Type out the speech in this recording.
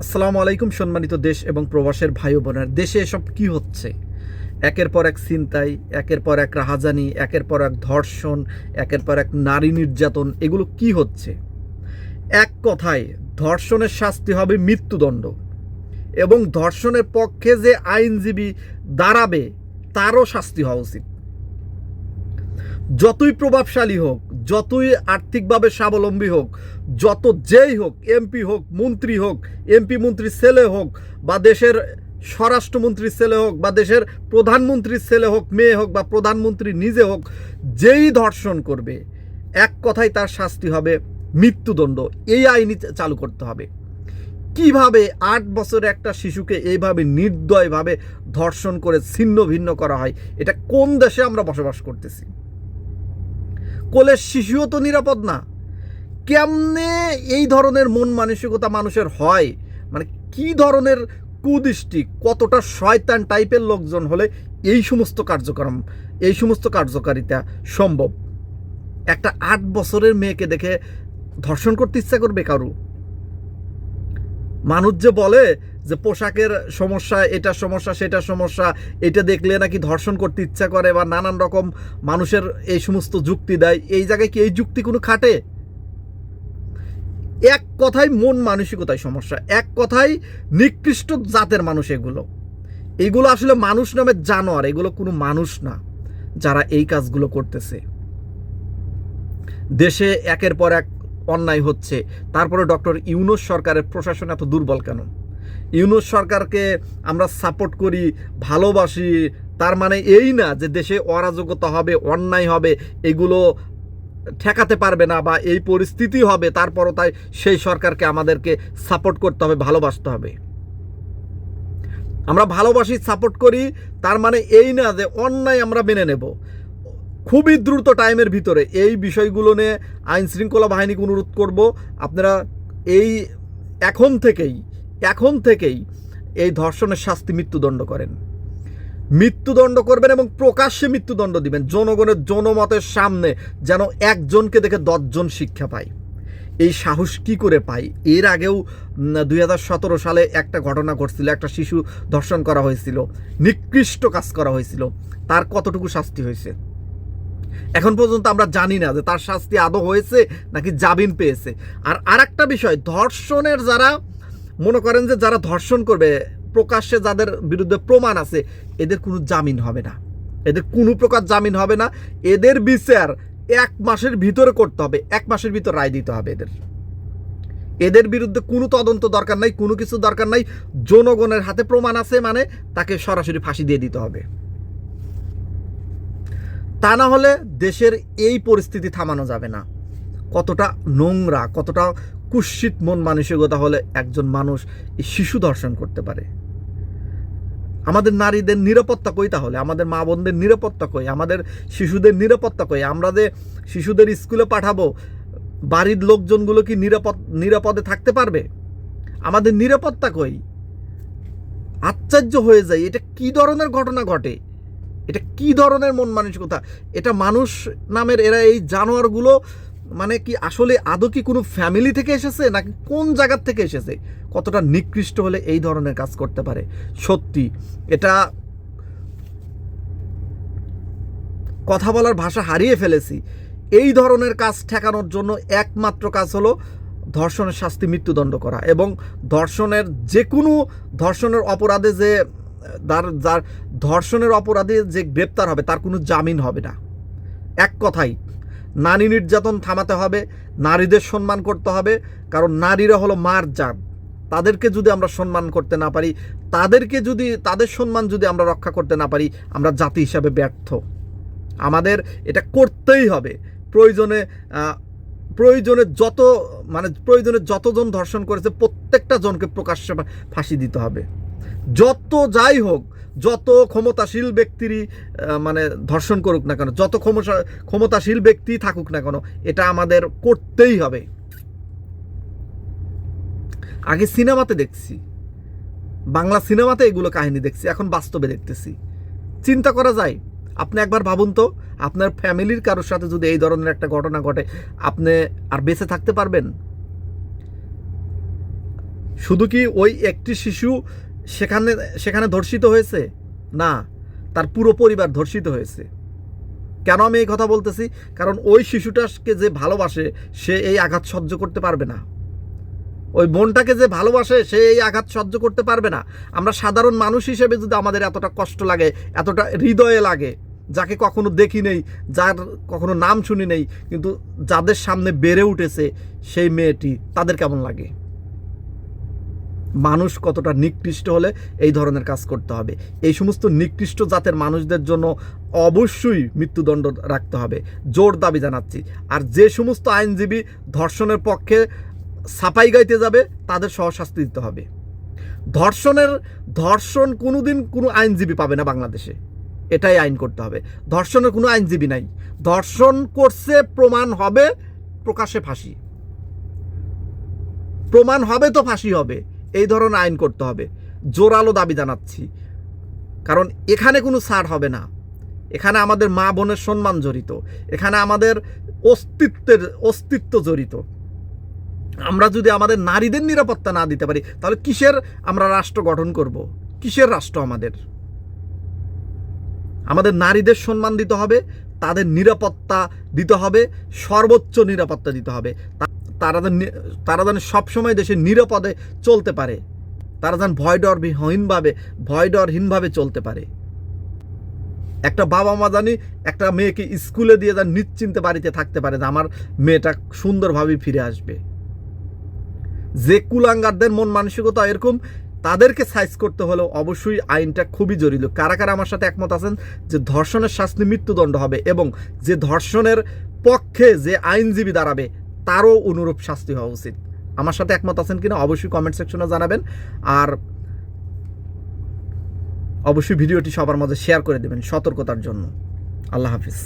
আসসালামু আলাইকুম, সম্মানিত দেশ এবং প্রবাসের ভাই বোনের। দেশে এসব কি হচ্ছে? একের পর এক ছিনতাই, একের পর এক রাহাজানি, একের পর এক ধর্ষণ, একের পর এক নারী নির্যাতন, এগুলো কি হচ্ছে? এক কথায়, ধর্ষণের শাস্তি হবে মৃত্যুদণ্ড। এবং ধর্ষণের পক্ষে যে আইনজীবী দাঁড়াবে, তারও শাস্তি হওয়া উচিত। যতই প্রভাবশালী হোক যতই আর্থিকভাবে স্বাবলম্বী হোক, যত যেই হোক এমপি হোক, মন্ত্রী হোক এমপি মন্ত্রীর ছেলে হোক, বা দেশের স্বরাষ্ট্রমন্ত্রীর ছেলে হোক, বা দেশের প্রধানমন্ত্রীর ছেলে হোক, মেয়ে হোক, বা প্রধানমন্ত্রী নিজে হোক, যেই ধর্ষণ করবে, এক কথায় তার শাস্তি হবে মৃত্যুদণ্ড। এই আইনই চালু করতে হবে। কীভাবে আট বছরে একটা শিশুকে এইভাবে নির্দয়ভাবে ধর্ষণ করে ছিন্ন ভিন্ন করা হয়, এটা কোন দেশে আমরা বসবাস করতেছি? কোলের শিশুও তো নিরাপদ না। কেমনে এই ধরনের মন মানসিকতা মানুষের হয়? মানে কি ধরনের কুদৃষ্টি, কতটা শয়তান টাইপের লোকজন হলে এই সমস্ত কার্যক্রম, এই সমস্ত কার্যকারিতা সম্ভব? একটা আট বছরের মেয়েকে দেখে ধর্ষণ করতে ইচ্ছা করবে কারু? মানুষ যে বলে যে পোশাকের সমস্যা এটা সমস্যা সেটা সমস্যা, এটা দেখলে নাকি ধর্ষণ করতে ইচ্ছা করে বা নানান রকম মানুষের এই সমস্ত যুক্তি দেয়। এই জায়গায় কি এই যুক্তি কোনো খাটে? এক কথায় মন মানসিকতায় সমস্যা, এক কথায় নিকৃষ্ট জাতের মানুষ এগুলো। এগুলো আসলে মানুষ নামে জানোয়ার, এগুলো কোনো মানুষ না যারা এই কাজগুলো করতেছে। দেশে একের পর এক অন্যায় হচ্ছে তারপরে ডক্টর ইউনুস সরকারের প্রশাসন এত দুর্বল কেন? ইউনুস সরকারকে আমরা সাপোর্ট করি, ভালোবাসি, তার মানে এই না যে দেশে অরাজকতা হবে, অন্যায় হবে, এগুলো ঠেকাতে পারবে না বা এই পরিস্থিতি হবে, তারপরও তাই সেই সরকারকে আমাদেরকে সাপোর্ট করতে হবে, ভালোবাসতে হবে। আমরা ভালোবাসি, সাপোর্ট করি, তার মানে এই না যে অন্যায় আমরা মেনে নেব। খুবই দ্রুত টাইমের ভিতরে এই বিষয়গুলো নিয়ে আইন শৃঙ্খলা বাহিনীকে অনুরোধ করব, আপনারা এই এখন থেকেই এখন থেকেই এই ধর্ষণের শাস্তি মৃত্যুদণ্ড করেন। মৃত্যুদণ্ড করবেন এবং প্রকাশ্যে মৃত্যুদণ্ড দিবেন, জনগণের জনমতের সামনে যেন একজনকে দেখে দশজন শিক্ষা পায়। এই সাহস কি করে পাই এর আগেও দুই হাজার সতেরো সালে একটা ঘটনা ঘটছিল, একটা শিশু ধর্ষণ করা হয়েছিল, নিকৃষ্ট কাজ করা হয়েছিল, তার কতটুকু শাস্তি হয়েছে? এখন পর্যন্ত আমরা জানি না যে তার শাস্তি আদৌ হয়েছে নাকি জামিন পেয়েছে। আর আরেকটা বিষয়, ধর্ষণের যারা মনে করেন যে যারা ধর্ষণ করবে, প্রকাশ্যে যাদের বিরুদ্ধে প্রমাণ আছে, এদের কোনো জামিন হবে না। এদের কোনো প্রকার জামিন হবে না। এদের বিচার এক মাসের ভিতরে করতে হবে, এক মাসের ভিতর রায় দিতে হবে এদের। এদের বিরুদ্ধে কোনো তদন্ত দরকার নাই, কোনো কিছু দরকার নাই। জনগণের হাতে প্রমাণ আছে মানে তাকে সরাসরি ফাঁসি দিয়ে দিতে হবে। তা না হলে দেশের এই পরিস্থিতি থামানো যাবে না। কতটা নোংরা, কতটা কুৎসিত মন মানসিকতা হলে একজন মানুষ এই শিশু ধর্ষণ করতে পারে। আমাদের নারীদের নিরাপত্তা কই তাহলে? আমাদের মা বোনদের নিরাপত্তা কই? আমাদের শিশুদের নিরাপত্তা কই? আমরা যে শিশুদের স্কুলে পাঠাবো, বাড়ির লোকজনগুলো কি নিরাপদ, নিরাপদে থাকতে পারবে? আমাদের নিরাপত্তা কই? আশ্চর্য হয়ে যায় এটা কি ধরনের ঘটনা ঘটে? এটা কি ধরনের মন মানসিকতা? এটা মানুষ নামের এরা এই জানোয়ারগুলো মানে কি আসলে আদৌ কি কোনো ফ্যামিলি থেকে এসেছে? নাকি কোন জায়গার থেকে এসেছে? কতটা নিকৃষ্ট হলে এই ধরনের কাজ করতে পারে? সত্যি, এটা কথা বলার ভাষা হারিয়ে ফেলেছি। এই ধরনের কাজ ঠেকানোর জন্য একমাত্র কাজ হলো ধর্ষণের শাস্তি মৃত্যুদণ্ড করা এবং ধর্ষণের যে কোনো ধর্ষণের অপরাধে যে, তার, যার ধর্ষণের অপরাধে যে গ্রেপ্তার হবে, তার কোনো জামিন হবে না। এক কথাই নারী নির্যাতন থামাতে হবে, নারীদের সম্মান করতে হবে, কারণ নারীরা হলো মার জাত। তাদেরকে যদি আমরা সম্মান করতে না পারি, তাদেরকে যদি, তাদের সম্মান যদি আমরা রক্ষা করতে না পারি, আমরা জাতি হিসাবে ব্যর্থ। আমাদের এটা করতেই হবে। প্রয়োজনে প্রয়োজনে যত মানে প্রয়োজনে যতজন ধর্ষণ করেছে, প্রত্যেকটা জনকে প্রকাশ্যে ফাঁসি দিতে হবে। যত যাই হোক যত ক্ষমতাশীল ব্যক্তিরই মানে ধর্ষণ করুক না কেন, যত ক্ষমতা ক্ষমতাশীল ব্যক্তি থাকুক না কেন, এটা আমাদের করতেই হবে। আগে সিনেমাতে দেখছি, বাংলা সিনেমাতে এগুলো কাহিনী দেখছি, এখন বাস্তবে দেখতেছি। চিন্তা করা যায়, আপনি একবার ভাবুন তো, আপনার ফ্যামিলির কারোর সাথে যদি এই ধরনের একটা ঘটনা ঘটে, আপনি আর বেঁচে থাকতে পারবেন? শুধু কি ওই একটি শিশু সেখানে সেখানে ধর্ষিত হয়েছে? না, তার পুরো পরিবার ধর্ষিত হয়েছে। কেন আমি এই কথা বলতেছি? কারণ ওই শিশুটাকে যে ভালোবাসে, সে এই আঘাত সহ্য করতে পারবে না। ওই বোনটাকে যে ভালোবাসে, সে এই আঘাত সহ্য করতে পারবে না। আমরা সাধারণ মানুষ হিসেবে যদি আমাদের এতটা কষ্ট লাগে, এতটা হৃদয়ে লাগে, যাকে কখনো দেখি নেই, যার কখনো নাম শুনি নেই, কিন্তু যাদের সামনে বেড়ে উঠেছে সেই মেয়েটি, তাদের কেমন লাগে? মানুষ কতটা নিকৃষ্ট হলে এই ধরনের কাজ করতে হবে। এই সমস্ত নিকৃষ্ট জাতের মানুষদের জন্য অবশ্যই মৃত্যুদণ্ড রাখতে হবে। জোর দাবি জানাচ্ছি। আর যে সমস্ত আইনজীবী ধর্ষণের পক্ষে সাফাই গাইতে যাবে, তাদের সহশাস্তি দিতে হবে। ধর্ষণের, ধর্ষণ কোনোদিন কোনো আইনজীবী পাবে না বাংলাদেশে। এটাই আইন করতে হবে। ধর্ষণের কোনো আইনজীবী নাই। ধর্ষণ করছে, প্রমাণ হবে, প্রকাশ্যে ফাঁসি। প্রমাণ হবে তো ফাঁসি হবে। এই ধরনের আইন করতে হবে। জোরালো দাবি জানাচ্ছি। কারণ এখানে কোনো ছাড় হবে না। এখানে আমাদের মা বোনের সম্মান জড়িত। এখানে আমাদের অস্তিত্বের, অস্তিত্ব জড়িত। আমরা যদি আমাদের নারীদের নিরাপত্তা না দিতে পারি, তাহলে কিসের আমরা রাষ্ট্র গঠন করব? কিসের রাষ্ট্র আমাদের? আমাদের নারীদের সম্মান দিতে হবে, তাদের নিরাপত্তা দিতে হবে, সর্বোচ্চ নিরাপত্তা দিতে হবে। তারা যেন তারা যেন সবসময় দেশে নিরাপদে চলতে পারে। তারা যেন ভয় ডরবিহীনভাবে ভয় ডরহীনভাবে চলতে পারে। একটা বাবা মা জানি একটা মেয়েকে স্কুলে দিয়ে যেন নিশ্চিন্তে বাড়িতে থাকতে পারে যে আমার মেয়েটা সুন্দরভাবে ফিরে আসবে। যে কুলাঙ্গারদের মন মানসিকতা এরকম, তাদেরকে সাইজ করতে হলেও অবশ্যই আইনটা খুবই জরুরি। কারা কারা আমার সাথে একমত আছেন যে ধর্ষণের শাস্তি মৃত্যুদণ্ড হবে এবং যে ধর্ষণের পক্ষে যে আইনজীবী দাঁড়াবে তারও অনুরূপ শাস্তি হওয়া উচিত। আমার সাথে একমত আছেন কিনা অবশ্যই কমেন্ট সেকশনে জানাবেন। আর অবশ্যই ভিডিওটি সবার মাঝে শেয়ার করে দেবেন সতর্কতার জন্য। আল্লাহ হাফিজ।